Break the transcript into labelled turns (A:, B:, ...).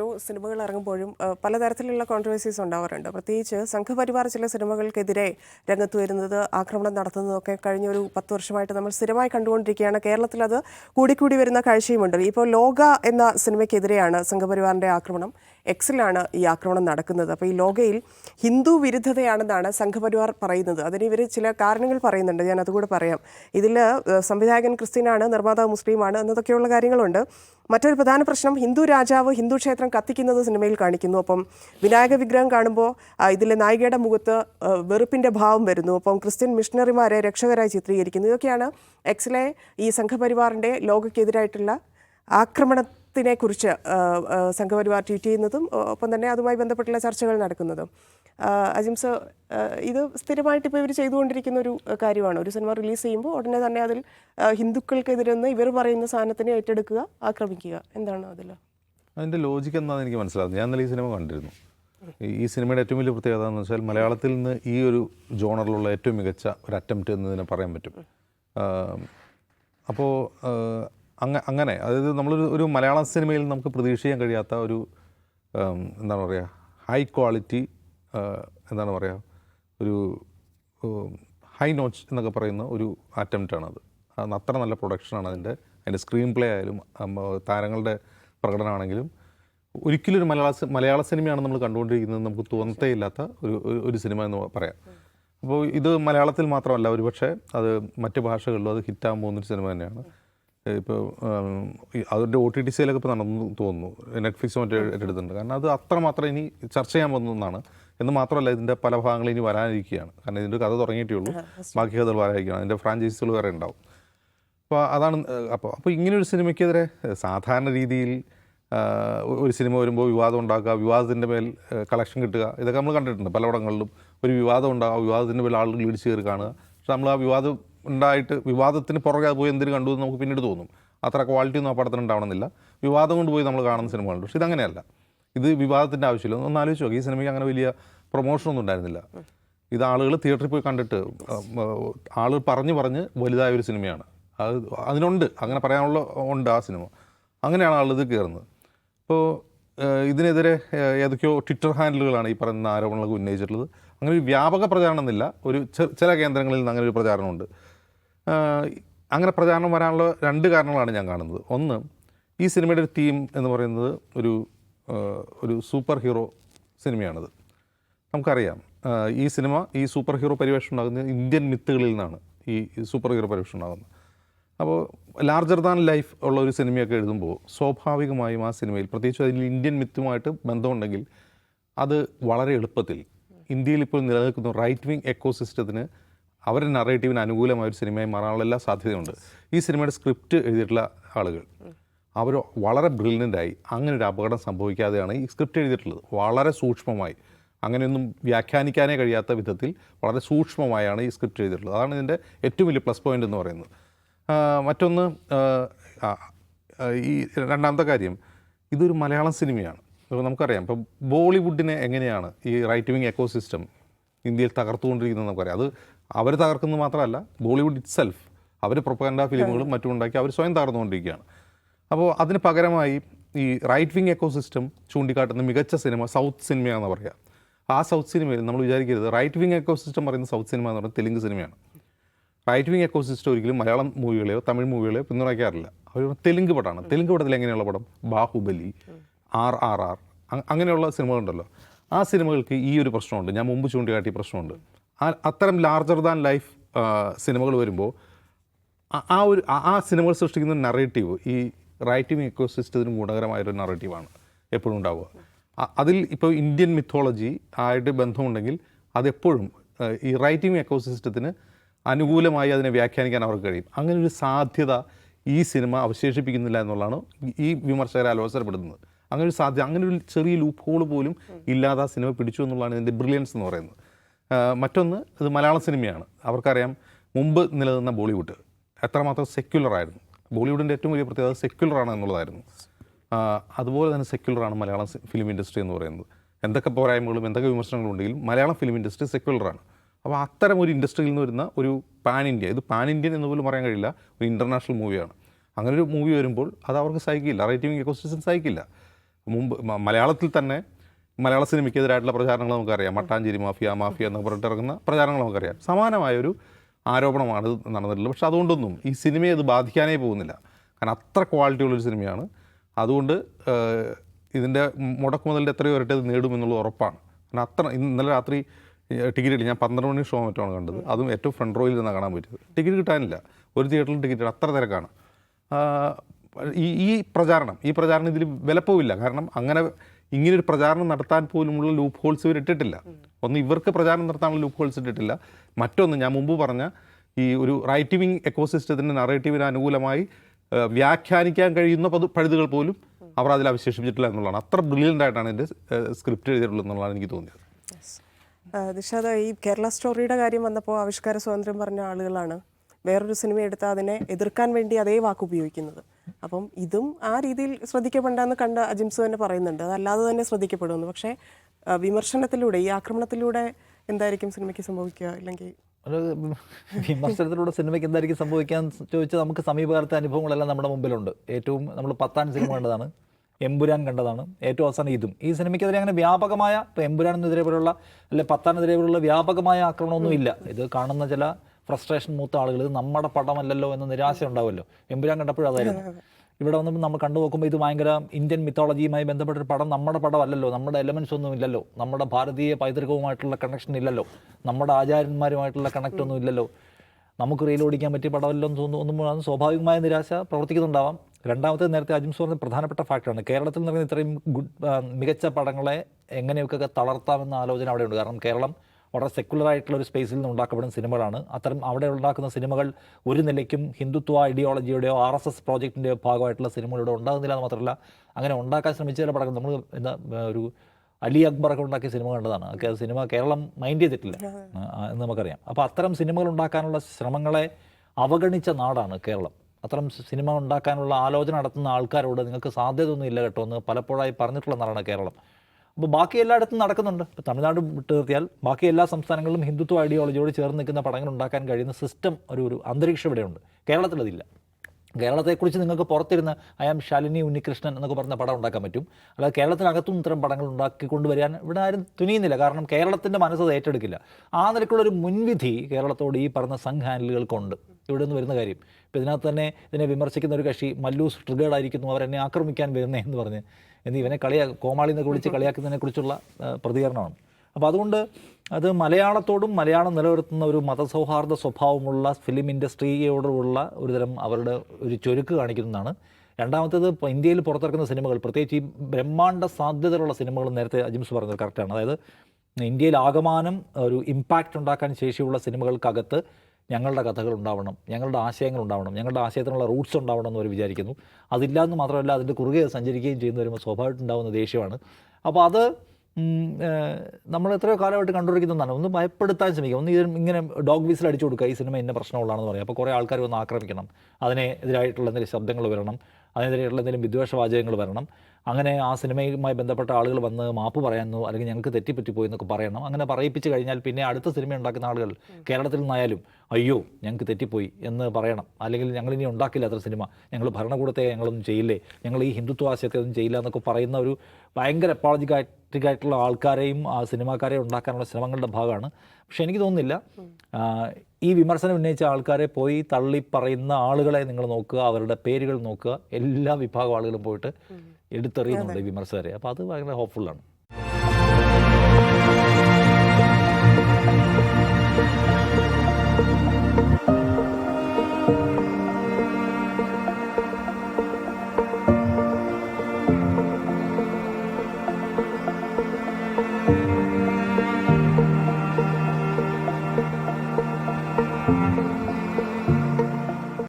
A: ഓരോ സിനിമകൾ ഇറങ്ങുമ്പോഴും പലതരത്തിലുള്ള കോൺട്രവേഴ്സീസ് ഉണ്ടാവാറുണ്ട്. പ്രത്യേകിച്ച് സംഘപരിവാർ ചില സിനിമകൾക്കെതിരെ രംഗത്ത് വരുന്നത് ആക്രമണം നടത്തുന്നതൊക്കെ കഴിഞ്ഞ ഒരു പത്ത് വർഷമായിട്ട് നമ്മൾ സ്ഥിരമായി കണ്ടുകൊണ്ടിരിക്കുകയാണ്. കേരളത്തിൽ അത് കൂടിക്കൂടി വരുന്ന കാഴ്ചയുമുണ്ട്. ഇപ്പോൾ ലോക എന്ന സിനിമയ്ക്കെതിരെയാണ് സംഘപരിവാറിന്റെ ആക്രമണം. എക്സിലാണ് ഈ ആക്രമണം നടക്കുന്നത്. അപ്പോൾ ഈ ലോകയിൽ ഹിന്ദു വിരുദ്ധതയാണെന്നാണ് സംഘപരിവാർ പറയുന്നത്. അതിന് ഇവർ ചില കാരണങ്ങൾ പറയുന്നുണ്ട്. ഞാൻ അതുകൂടെ പറയാം. ഇതിൽ സംവിധായകൻ ക്രിസ്ത്യനാണ് നിർമ്മാതാവ് മുസ്ലിമാണ് എന്നതൊക്കെയുള്ള കാര്യങ്ങളുണ്ട്. മറ്റൊരു പ്രധാന പ്രശ്നം ഹിന്ദു രാജാവ് ഹിന്ദു ക്ഷേത്രം കത്തിക്കുന്നത് സിനിമയിൽ കാണിക്കുന്നു. അപ്പം വിനായക വിഗ്രഹം കാണുമ്പോൾ ഇതിലെ നായികയുടെ മുഖത്ത് വെറുപ്പിന്റെ ഭാവം വരുന്നു. അപ്പം ക്രിസ്ത്യൻ മിഷണറിമാരെ രക്ഷകരായി ചിത്രീകരിക്കുന്നു. ഇതൊക്കെയാണ് എക്സിലെ ഈ സംഘപരിവാറിന്റെ ലോകയ്ക്കെതിരായിട്ടുള്ള ആക്രമണത്തിനെ കുറിച്ച് സംഘപരിവാർ ട്വീറ്റ് ചെയ്യുന്നതും ഒപ്പം തന്നെ അതുമായി ബന്ധപ്പെട്ടുള്ള ചർച്ചകൾ നടക്കുന്നതും. അജിംസ് ഇത് സ്ഥിരമായിട്ട് ഇപ്പോൾ ഇവർ ചെയ്തുകൊണ്ടിരിക്കുന്ന ഒരു കാര്യമാണ്. ഒരു സിനിമ റിലീസ് ചെയ്യുമ്പോൾ ഉടനെ തന്നെ അതിൽ ഹിന്ദുക്കൾക്കെതിരെന്ന് ഇവർ പറയുന്ന സാധനത്തിനെ ഏറ്റെടുക്കുക ആക്രമിക്കുക. എന്താണ് അതിൽ?
B: അതിന്റെ ലോജിക്ക് എന്നാണ് എനിക്ക് മനസ്സിലാകുന്നത് ഞാൻ ഈ സിനിമ കണ്ടിരുന്നു. ഈ- സിനിമയുടെ ഏറ്റവും വലിയ പ്രത്യേകത എന്ന് വെച്ചാൽ മലയാളത്തിൽ നിന്ന് ഈ ഒരു ജോണറിലുള്ള ഏറ്റവും മികച്ച ഒരു അറ്റംപ്റ്റ് എന്ന് തന്നെ പറയാൻ പറ്റും. അപ്പോൾ അങ്ങ അങ്ങനെ. അതായത് നമ്മളൊരു ഒരു മലയാള സിനിമയിൽ നമുക്ക് പ്രതീക്ഷിക്കാൻ കഴിയാത്ത ഒരു എന്താണ് പറയുക ഹൈ ക്വാളിറ്റി എന്താണ് പറയുക ഒരു ഹൈ നോച്ച് എന്നൊക്കെ പറയുന്ന ഒരു അറ്റംപ്റ്റാണത് അത് അത്ര നല്ല പ്രൊഡക്ഷനാണ് അതിന്റെ. അതിന്റെ സ്ക്രീൻ പ്ലേ ആയാലും താരങ്ങളുടെ പ്രകടനമാണെങ്കിലും ഒരിക്കലും ഒരു മലയാള മലയാള സിനിമയാണ് നമ്മൾ കണ്ടുകൊണ്ടിരിക്കുന്നത് നമുക്ക് തോന്നത്തേ ഇല്ലാത്ത ഒരു- ഒരു സിനിമ എന്ന് പറയാം. അപ്പോൾ ഇത് മലയാളത്തിൽ മാത്രമല്ല ഒരുപക്ഷെ അത് മറ്റ് ഭാഷകളിലും അത് ഹിറ്റാകാൻ പോകുന്നൊരു സിനിമ തന്നെയാണ്. ഇപ്പോൾ അതിന്റെ ഒ ടി ടി സിയിലൊക്കെ ഇപ്പോൾ നടന്നു തോന്നുന്നു. നെറ്റ്ഫ്ലിക്സ് മറ്റേ എടുത്തിട്ടുണ്ട്. കാരണം അത് അത്രമാത്രം ഇനി ചർച്ച ചെയ്യാൻ പോകുന്നതാണ് എന്ന് മാത്രമല്ല ഇതിന്റെ പല ഭാഗങ്ങളും ഇനി വരാനിരിക്കുകയാണ്. കാരണം ഇതിന്റെ കഥ തുടങ്ങിയിട്ടേ ഉള്ളൂ. ബാക്കി കഥകൾ വരാനിരിക്കുകയാണ്. അതിന്റെ ഫ്രാഞ്ചൈസികൾ വേറെ ഉണ്ടാവും. അപ്പോൾ അതാണ് അപ്പോൾ അപ്പോൾ ഇങ്ങനൊരു സിനിമയ്ക്കെതിരെ സാധാരണ രീതിയിൽ ഒരു സിനിമ വരുമ്പോൾ വിവാദം ഉണ്ടാക്കുക വിവാദത്തിന്റെ മേൽ കളക്ഷൻ കിട്ടുക ഇതൊക്കെ നമ്മൾ കണ്ടിട്ടുണ്ട്. പലയിടങ്ങളിലും ഒരു വിവാദം ഉണ്ടാകുക വിവാദത്തിന്റെ മേൽ ആളുകൾ ഇടിച്ചു കയറി കാണുക. പക്ഷെ നമ്മൾ ആ വിവാദം ഉണ്ടായിട്ട് വിവാദത്തിന് പുറകെ അത് പോയി എന്തിനു കണ്ടു എന്ന് നമുക്ക് പിന്നീട് തോന്നും. അത്ര ക്വാളിറ്റി ഒന്നും ആ പടത്തിന് ഉണ്ടാവണമെന്നില്ല. വിവാദം കൊണ്ട് പോയി നമ്മൾ കാണുന്ന സിനിമകളുണ്ട്. പക്ഷേ ഇതങ്ങനെയല്ല. ഇത് വിവാദത്തിന്റെ ആവശ്യമില്ല. ഒന്ന് ആലോചിച്ച് നോക്കി. ഈ സിനിമയ്ക്ക് അങ്ങനെ വലിയ പ്രൊമോഷനൊന്നും ഉണ്ടായിരുന്നില്ല. ഇത് ആളുകൾ തിയേറ്ററിൽ പോയി കണ്ടിട്ട് ആളുകൾ പറഞ്ഞു പറഞ്ഞ് വലുതായ ഒരു സിനിമയാണ്. അത് അതിനുണ്ട്. അങ്ങനെ പറയാനുള്ള ഉണ്ട് ആ സിനിമ. അങ്ങനെയാണ് ആളുകൾ ഇത് കയറുന്നത്. അപ്പോൾ ഇതിനെതിരെ ഏതൊക്കെയോ ട്വിറ്റർ ഹാൻഡിലുകളാണ് ഈ പറയുന്ന ആരോപണങ്ങളൊക്കെ ഉന്നയിച്ചിട്ടുള്ളത്. അങ്ങനെ ഒരു വ്യാപക പ്രചാരണം എന്നില്ല. ഒരു ചില കേന്ദ്രങ്ങളിൽ നിന്ന് അങ്ങനെ ഒരു പ്രചാരണമുണ്ട്. അങ്ങനെ പ്രചാരണം വരാനുള്ള രണ്ട് കാരണങ്ങളാണ് ഞാൻ കാണുന്നത്. ഒന്ന് ഈ സിനിമയുടെ ഒരു തീം എന്ന് പറയുന്നത് ഒരു ഒരു സൂപ്പർ ഹീറോ സിനിമയാണത്. നമുക്കറിയാം ഈ സിനിമ ഈ സൂപ്പർ ഹീറോ പരിവേഷം ഉണ്ടാകുന്ന ഇന്ത്യൻ മിത്തുകളിൽ നിന്നാണ് ഈ സൂപ്പർ ഹീറോ പരിവേഷം ഉണ്ടാകുന്നത്. അപ്പോൾ ലാർജർ ദാൻ ലൈഫ് ഉള്ള ഒരു സിനിമയൊക്കെ എഴുതുമ്പോൾ സ്വാഭാവികമായും ആ സിനിമയിൽ പ്രത്യേകിച്ച് അതിൽ ഇന്ത്യൻ മിത്തുമായിട്ട് ബന്ധമുണ്ടെങ്കിൽ അത് വളരെ എളുപ്പത്തിൽ ഇന്ത്യയിൽ ഇപ്പോൾ നിലനിൽക്കുന്ന റൈറ്റ് വിങ് എക്കോസിസ്റ്റത്തിന് അവരുടെ നറേറ്റീവിന് അനുകൂലമായ ഒരു സിനിമയായി മാറാനുള്ള എല്ലാ സാധ്യതയുണ്ട്. ഈ സിനിമയുടെ സ്ക്രിപ്റ്റ് എഴുതിയിട്ടുള്ള ആളുകൾ അവർ വളരെ ബ്രില്യന്റായി അങ്ങനെ ഒരു അപകടം സംഭവിക്കാതെയാണ് ഈ സ്ക്രിപ്റ്റ് എഴുതിയിട്ടുള്ളത്. വളരെ സൂക്ഷ്മമായി. അങ്ങനെയൊന്നും വ്യാഖ്യാനിക്കാനേ കഴിയാത്ത വിധത്തിൽ വളരെ സൂക്ഷ്മമായാണ് ഈ സ്ക്രിപ്റ്റ് എഴുതിയിട്ടുള്ളത്. അതാണ് ഇതിന്റെ ഏറ്റവും വലിയ പ്ലസ് പോയിന്റ് എന്ന് പറയുന്നത്. മറ്റൊന്ന് ഈ രണ്ടാമത്തെ കാര്യം ഇതൊരു മലയാളം സിനിമയാണ് അപ്പോൾ നമുക്കറിയാം ഇപ്പോൾ ബോളിവുഡിനെ എങ്ങനെയാണ് ഈ റൈറ്റ് വിങ് എക്കോസിസ്റ്റം ഇന്ത്യയിൽ തകർത്തുകൊണ്ടിരിക്കുന്നത് നമുക്കറിയാം. അത് അവർ തകർക്കുന്നത് മാത്രമല്ല ബോളിവുഡ് ഇറ്റ് സെൽഫ് അവർ പ്രൊപ്പഗൻഡ ഫിലിമുകളും മറ്റും ഉണ്ടാക്കി അവർ സ്വയം തകർന്നുകൊണ്ടിരിക്കുകയാണ്. അപ്പോൾ അതിന് പകരമായി ഈ റൈറ്റ് വിങ് എക്കോസിസ്റ്റം ചൂണ്ടിക്കാട്ടുന്ന മികച്ച സിനിമ സൗത്ത് സിനിമയാണെന്ന് പറയുക ആ സൗത്ത് സിനിമയിൽ നമ്മൾ വിചാരിക്കരുത്. റൈറ്റ് വിങ് എക്കോസിസ്റ്റം പറയുന്ന സൗത്ത് സിനിമ എന്ന് പറയുന്നത് തെലുങ്ക് സിനിമയാണ്. റൈറ്റ് വിങ് എക്കോസിസ്റ്റം ഒരിക്കലും മലയാളം മൂവികളെയോ തമിഴ് മൂവികളെയോ പിന്തുണയ്ക്കാറില്ല. അവർ തെലുങ്ക് പടമാണ്. തെലുങ്ക് പടത്തിൽ എങ്ങനെയുള്ള പടം? ബാഹുബലി ആർ ആർ ആർ അങ്ങനെയുള്ള സിനിമകളുണ്ടല്ലോ. ആ സിനിമകൾക്ക് ഈ ഒരു പ്രശ്നമുണ്ട്. ഞാൻ മുമ്പ് ചൂണ്ടിക്കാട്ടിയ പ്രശ്നമുണ്ട്. അത്തരം ലാർജർ ദാൻ ലൈഫ് സിനിമകൾ വരുമ്പോൾ ആ- ഒരു ആ- സിനിമകൾ സൃഷ്ടിക്കുന്ന നറേറ്റീവ് ഈ റൈറ്റിംഗ് ഇക്കോസിസ്റ്റത്തിന് ഗുണകരമായൊരു നറേറ്റീവാണ് എപ്പോഴും ഉണ്ടാവുക. അതിൽ ഇപ്പോൾ ഇന്ത്യൻ മിത്തോളജി ആയിട്ട് ബന്ധമുണ്ടെങ്കിൽ അതെപ്പോഴും ഈ റൈറ്റിംഗ് എക്കോസിസ്റ്റത്തിന് അനുകൂലമായി അതിനെ വ്യാഖ്യാനിക്കാൻ അവർക്ക് കഴിയും. അങ്ങനെ ഒരു സാധ്യത ഈ സിനിമ അവശേഷിപ്പിക്കുന്നില്ല എന്നുള്ളതാണ് ഈ- വിമർശകരെ അലോസരപ്പെടുന്നത് അങ്ങനെ ഒരു സാധ്യത അങ്ങനെ ഒരു ചെറിയ ലൂപ്പ് ഹോൾ പോലും ഇല്ലാതെ ആ സിനിമ പിടിച്ചു എന്നുള്ളതാണ് ഇതിന്റെ ബ്രില്യൻസ് എന്ന് പറയുന്നത്. മറ്റൊന്ന് ഇത് മലയാള സിനിമയാണ്. അവർക്കറിയാം മുമ്പ് നിലനിന്ന ബോളിവുഡ്. എത്രമാത്രം സെക്യുലർ ആയിരുന്നു. ബോളിവുഡിന്റെ ഏറ്റവും വലിയ പ്രത്യേകത സെക്യുലറാണ് എന്നുള്ളതായിരുന്നു. അതുപോലെ തന്നെ സെക്യുലറാണ് മലയാള ഫിലിം ഇൻഡസ്ട്രി എന്ന് പറയുന്നത്. എന്തൊക്കെ പോരായ്മകളും എന്തൊക്കെ വിമർശനങ്ങളും ഉണ്ടെങ്കിലും മലയാളം ഫിലിം ഇൻഡസ്ട്രി സെക്യുലറാണ് അപ്പോൾ അത്തരം ഒരു ഇൻഡസ്ട്രിയിൽ നിന്ന് വരുന്ന ഒരു പാൻ ഇന്ത്യ ഇത് പാൻ ഇന്ത്യൻ എന്ന് പോലും പറയാൻ കഴിയില്ല ഒരു ഇന്റർനാഷണൽ മൂവിയാണ് അങ്ങനെ ഒരു മൂവി വരുമ്പോൾ അത് അവർക്ക് സഹിക്കില്ല. റേറ്റിംഗ് എക്കോസിസ്റ്റം സഹിക്കില്ല. മുമ്പ് മലയാളത്തിൽ തന്നെ മലയാള സിനിമയ്ക്കെതിരായിട്ടുള്ള പ്രചാരണങ്ങൾ നമുക്കറിയാം. മട്ടാഞ്ചേരി മാഫിയ മാഫിയ എന്നൊക്കെ പറഞ്ഞിട്ട് ഇറങ്ങുന്ന പ്രചാരണങ്ങൾ നമുക്കറിയാം. സമാനമായൊരു ആരോപണമാണ് നടന്നിട്ടുള്ളത്. പക്ഷെ അതുകൊണ്ടൊന്നും ഈ സിനിമയെ അത് ബാധിക്കാനേ പോകുന്നില്ല. കാരണം അത്ര ക്വാളിറ്റി ഉള്ളൊരു സിനിമയാണ്. അതുകൊണ്ട് ഇതിന്റെ ഇതിന്റെ മുടക്കുമുതലിന്റെ എത്രയോ ഇരട്ടി അത് നേടുമെന്നുള്ള ഉറപ്പാണ്. കാരണം അത്ര ഇന്നലെ രാത്രി ടിക്കറ്റ് ഞാൻ പന്ത്രണ്ട് മണി ഷോ മറ്റാണ് കണ്ടത്. അതും ഏറ്റവും ഫ്രണ്ട് റോയിൽ നിന്നാണ് കാണാൻ പറ്റിയത്. ടിക്കറ്റ് കിട്ടാനില്ല. ഒരു തിയേറ്ററിൽ ടിക്കറ്റ് അത്ര തിരക്കാണ്. ഈ ഈ പ്രചാരണം ഈ പ്രചാരണം ഇതിൽ വിലപ്പോവില്ല. കാരണം അങ്ങനെ ഇങ്ങനൊരു പ്രചാരണം നടത്താൻ പോലുമുള്ള ലൂപ്പ് ഹോൾസ് ഇവർ ഇട്ടിട്ടില്ല. ഒന്ന് ഇവർക്ക് പ്രചാരണം നടത്താനുള്ള ലൂപ്പ് ഹോൾസ് ഇട്ടിട്ടില്ല. മറ്റൊന്ന് ഞാൻ മുമ്പ് പറഞ്ഞ ഈ ഒരു റൈറ്റ് വിങ് എക്കോസിസ്റ്റത്തിന്റെ നറേറ്റീവിന് അനുകൂലമായി വ്യാഖ്യാനിക്കാൻ കഴിയുന്ന പഴുതുകൾ പോലും അവർ അതിൽ അവശേഷിപ്പിച്ചിട്ടില്ല എന്നുള്ളതാണ്. അത്ര ബ്രില്യന്റ് ആയിട്ടാണ് എന്റെ സ്ക്രിപ്റ്റ് എഴുതിയിട്ടുള്ളത് എന്നുള്ളതാണ് എനിക്ക് തോന്നിയത്.
A: നിഷാദ് ഈ കേരള സ്റ്റോറിയുടെ കാര്യം വന്നപ്പോൾ ആവിഷ്കാര സ്വാതന്ത്ര്യം പറഞ്ഞ ആളുകളാണ് വേറൊരു സിനിമ എടുത്ത് അതിനെ എതിർക്കാൻ വേണ്ടി അതേ വാക്ക് ഉപയോഗിക്കുന്നത് അപ്പം ഇതും ആ രീതിയിൽ ശ്രദ്ധിക്കപ്പെടാന്ന് കണ്ട അജിംസ് തന്നെ പറയുന്നുണ്ട്. അതല്ലാതെ തന്നെ ശ്രദ്ധിക്കപ്പെടുന്നു. പക്ഷേ വിമർശനത്തിലൂടെ ഈ ആക്രമണത്തിലൂടെ എന്തായിരിക്കും സിനിമയ്ക്ക് സംഭവിക്കുക? അല്ലെങ്കിൽ
C: വിമർശനത്തിലൂടെ സിനിമയ്ക്ക് എന്തായിരിക്കും സംഭവിക്കാൻ ചോദിച്ചാൽ നമുക്ക് സമീപകാലത്തെ അനുഭവങ്ങളെല്ലാം നമ്മുടെ മുമ്പിലുണ്ട്. ഏറ്റവും നമ്മൾ പത്താൻ സിനിമ കണ്ടതാണ്. എമ്പുരാൻ കണ്ടതാണ്. ഏറ്റവും അവസാനം ഇതും. ഈ സിനിമയ്ക്കെതിരെ അങ്ങനെ വ്യാപകമായ ഇപ്പോൾ എമ്പുരാനെതിരെ പോലുള്ള അല്ലെ പത്താനെതിരെ പോലുള്ള വ്യാപകമായ ആക്രമണമൊന്നും ഇല്ല. ഇത് കാണുന്ന ചില ഫ്രസ്ട്രേഷൻ മൂത്ത ആളുകൾ ഇത് നമ്മുടെ പടമല്ലല്ലോ എന്ന നിരാശ ഉണ്ടാവുമല്ലോ. എമ്പുരാൻ കണ്ടപ്പോഴും അതായിരുന്നു. ഇവിടെ വന്നപ്പോൾ നമ്മൾ കണ്ടു നോക്കുമ്പോൾ ഇത് ഭയങ്കര ഇന്ത്യൻ മിത്തോളജിയുമായി ബന്ധപ്പെട്ട ഒരു പടം നമ്മുടെ പടമല്ലല്ലോ നമ്മുടെ എലമെൻസ് ഒന്നും ഇല്ലല്ലോ നമ്മുടെ ഭാരതീയ പൈതൃകവുമായിട്ടുള്ള കണക്ഷൻ ഇല്ലല്ലോ നമ്മുടെ ആചാര്യന്മാരുമായിട്ടുള്ള കണക്ട് ഒന്നും ഇല്ലല്ലോ. നമുക്ക് റീൽ ഓടിക്കാൻ പറ്റിയ പടമല്ലോ എന്ന് തോന്നുന്നു സ്വാഭാവികമായ നിരാശ പ്രവർത്തിക്കുന്നുണ്ടാവാം. രണ്ടാമത്തെ നേരത്തെ അജിംസ് പറഞ്ഞ പ്രധാനപ്പെട്ട ഫാക്ടറാണ് കേരളത്തിൽ നിന്ന് ഇത്രയും ഗുഡ് മികച്ച പടങ്ങളെ എങ്ങനെയൊക്കെ തളർത്താമെന്ന ആലോചന അവിടെയുണ്ട്. കാരണം കേരളം വളരെ സെക്കുലർ ആയിട്ടുള്ള ഒരു സ്പേസിൽ നിന്ന് ഉണ്ടാക്കപ്പെടുന്ന സിനിമകളാണ്. അത്തരം അവിടെ ഉണ്ടാക്കുന്ന സിനിമകൾ ഒരു നിലയ്ക്കും ഹിന്ദുത്വ ഐഡിയോളജിയുടെയോ ആർ എസ് എസ് പ്രോജക്റ്റിന്റെയോ ഭാഗമായിട്ടുള്ള സിനിമകളിവിടെ ഉണ്ടാകുന്നില്ല എന്ന് മാത്രമല്ല അങ്ങനെ ഉണ്ടാക്കാൻ ശ്രമിച്ച ചില പടങ്ങൾ നമ്മൾ എന്താ ഒരു അലി അക്ബറൊക്കെ ഉണ്ടാക്കിയ സിനിമ കണ്ടതാണ്. സിനിമ കേരളം മൈൻഡ് ചെയ്തിട്ടില്ല. എന്ന് നമുക്കറിയാം. അപ്പോൾ അത്തരം സിനിമകൾ ഉണ്ടാക്കാനുള്ള ശ്രമങ്ങളെ അവഗണിച്ച നാടാണ് കേരളം. അത്തരം സിനിമ ഉണ്ടാക്കാനുള്ള ആലോചന നടത്തുന്ന ആൾക്കാരോട് നിങ്ങൾക്ക് സാധ്യതയൊന്നും ഇല്ല കേട്ടോ എന്ന് പലപ്പോഴായി പറഞ്ഞിട്ടുള്ള നാടാണ് കേരളം. അപ്പോൾ ബാക്കി എല്ലായിടത്തും നടക്കുന്നുണ്ട്. ഇപ്പോൾ തമിഴ്നാട് വിട്ട് നിർത്തിയാൽ ബാക്കി എല്ലാ സംസ്ഥാനങ്ങളിലും ഹിന്ദുത്വ ഐഡിയോളജിയോട് ചേർന്ന് നിൽക്കുന്ന പടങ്ങൾ ഉണ്ടാക്കാൻ കഴിയുന്ന സിസ്റ്റം ഒരു ഒരു അന്തരീക്ഷം ഇവിടെയുണ്ട്. കേരളത്തിൽ അതില്ല കേരളത്തെക്കുറിച്ച് നിങ്ങൾക്ക് പുറത്തിരുന്ന് ഐ ആം ശാലിനി ഉണ്ണികൃഷ്ണൻ എന്നൊക്കെ പറഞ്ഞ പടം ഉണ്ടാക്കാൻ പറ്റും. അല്ലാതെ കേരളത്തിനകത്തും ഇത്തരം പടങ്ങൾ ഉണ്ടാക്കി കൊണ്ടുവരാൻ ഇവിടെ ആരും തുനിയുന്നില്ല. കാരണം കേരളത്തിന്റെ മനസ്സ് ഏറ്റെടുക്കില്ല. ആ നിലയ്ക്കുള്ളൊരു മുൻവിധി കേരളത്തോട് ഈ പറഞ്ഞ സംഘാനലുകൾക്കുണ്ട് ഇവിടെ നിന്ന് വരുന്ന കാര്യം. ഇപ്പം ഇതിനകത്ത് തന്നെ ഇതിനെ വിമർശിക്കുന്ന ഒരു കക്ഷി മല്ലൂസ് ട്രിഗേഡ് ആയിരിക്കുന്നു അവർ ആക്രമിക്കാൻ വരുന്നേ എന്ന് പറഞ്ഞ്. എന്ന് ഇവനെ കളിയാ കോമാളി എന്നൊക്കെ വിളിച്ച് കളിയാക്കുന്നതിനെക്കുറിച്ചുള്ള പ്രതികരണമാണ്. അപ്പോൾ അതുകൊണ്ട് അത് മലയാളത്തോടും മലയാളം നിലനിർത്തുന്ന ഒരു മതസൗഹാർദ്ദ സ്വഭാവമുള്ള ഫിലിം ഇൻഡസ്ട്രിയോടുള്ള ഒരുതരം അവരുടെ ഒരു ചൊരുക്ക് കാണിക്കുന്നതാണ്. രണ്ടാമത്തേത് ഇന്ത്യയിൽ പുറത്തിറക്കുന്ന സിനിമകൾ പ്രത്യേകിച്ച് ഈ ബ്രഹ്മാണ്ഡ സാധ്യതകളുള്ള സിനിമകൾ നേരത്തെ അജിംസ് പറഞ്ഞത് കറക്റ്റാണ് അതായത് ഇന്ത്യയിൽ ആകമാനം ഒരു ഇമ്പാക്റ്റ് ഉണ്ടാക്കാൻ ശേഷിയുള്ള സിനിമകൾക്കകത്ത് ഞങ്ങളുടെ കഥകൾ ഉണ്ടാവണം ഞങ്ങളുടെ ആശയങ്ങൾ ഉണ്ടാവണം ഞങ്ങളുടെ ആശയത്തിനുള്ള റൂട്ട്സ് ഉണ്ടാവണം എന്ന് അവർ വിചാരിക്കുന്നു. അതില്ലാന്ന് മാത്രമല്ല അതിന്റെ കുറുകെ സഞ്ചരിക്കുകയും ചെയ്യുന്ന വരുമ്പോൾ സ്വാഭാവികമായിട്ടുണ്ടാകുന്ന ദേഷ്യമാണ്. അപ്പോൾ അത് നമ്മൾ എത്രയോ കാലമായിട്ട് കണ്ടുപിടിക്കുന്നതാണ്. ഒന്ന് ഭയപ്പെടുത്താൻ ശ്രമിക്കുക. ഒന്ന് ഇതിന് ഇങ്ങനെ ഡോഗ് വീസിൽ അടിച്ചു കൊടുക്കുക. ഈ സിനിമ ഇന്ന പ്രശ്നമുള്ളതാണെന്ന് പറയാം. അപ്പോൾ കുറേ ആൾക്കാർ വന്ന് ആക്രമിക്കണം. അതിനെതിരായിട്ടുള്ള എന്തെങ്കിലും ശബ്ദങ്ങൾ വരണം. അതിനെതിരായിട്ടുള്ള എന്തെങ്കിലും വിദ്വേഷവാചകങ്ങൾ വരണം. അങ്ങനെ ആ സിനിമയുമായി ബന്ധപ്പെട്ട ആളുകൾ വന്ന് മാപ്പ് പറയാനോ അല്ലെങ്കിൽ ഞങ്ങൾക്ക് തെറ്റിപ്പറ്റിപ്പോയി എന്നൊക്കെ പറയണം. അങ്ങനെ പറയിപ്പിച്ച് കഴിഞ്ഞാൽ പിന്നെ അടുത്ത സിനിമ ഉണ്ടാക്കുന്ന ആളുകൾ കേരളത്തിൽ നിന്നായാലും അയ്യോ ഞങ്ങൾക്ക് തെറ്റിപ്പോയി എന്ന് പറയണം. അല്ലെങ്കിൽ ഞങ്ങൾ ഇനി ഉണ്ടാക്കില്ല അത്ര സിനിമ. ഞങ്ങൾ ഭരണകൂടത്തെ ഞങ്ങളൊന്നും ചെയ്യില്ലേ? ഞങ്ങൾ ഈ ഹിന്ദുത്വ ആശയത്തെ ഒന്നും ചെയ്യില്ല എന്നൊക്കെ പറയുന്ന ഒരു ഭയങ്കര അപ്പോളജിക്കാറ്റിക് ആയിട്ടുള്ള ആൾക്കാരെയും ആ സിനിമാക്കാരെയും ഉണ്ടാക്കാനുള്ള ശ്രമങ്ങളുടെ ഭാഗമാണ്. പക്ഷെ എനിക്ക് തോന്നുന്നില്ല ഈ വിമർശനം ഉന്നയിച്ച ആൾക്കാരെ പോയി തള്ളി പറയുന്ന ആളുകളെ നിങ്ങൾ നോക്കുക അവരുടെ പേരുകൾ നോക്കുക എല്ലാ വിഭാഗം ആളുകളും പോയിട്ട് എടുത്തെറിയുന്നുണ്ട് വിമർശകരെ. അപ്പോൾ അത് ഭയങ്കര ഹോപ്പ്ഫുള്ളാണ്.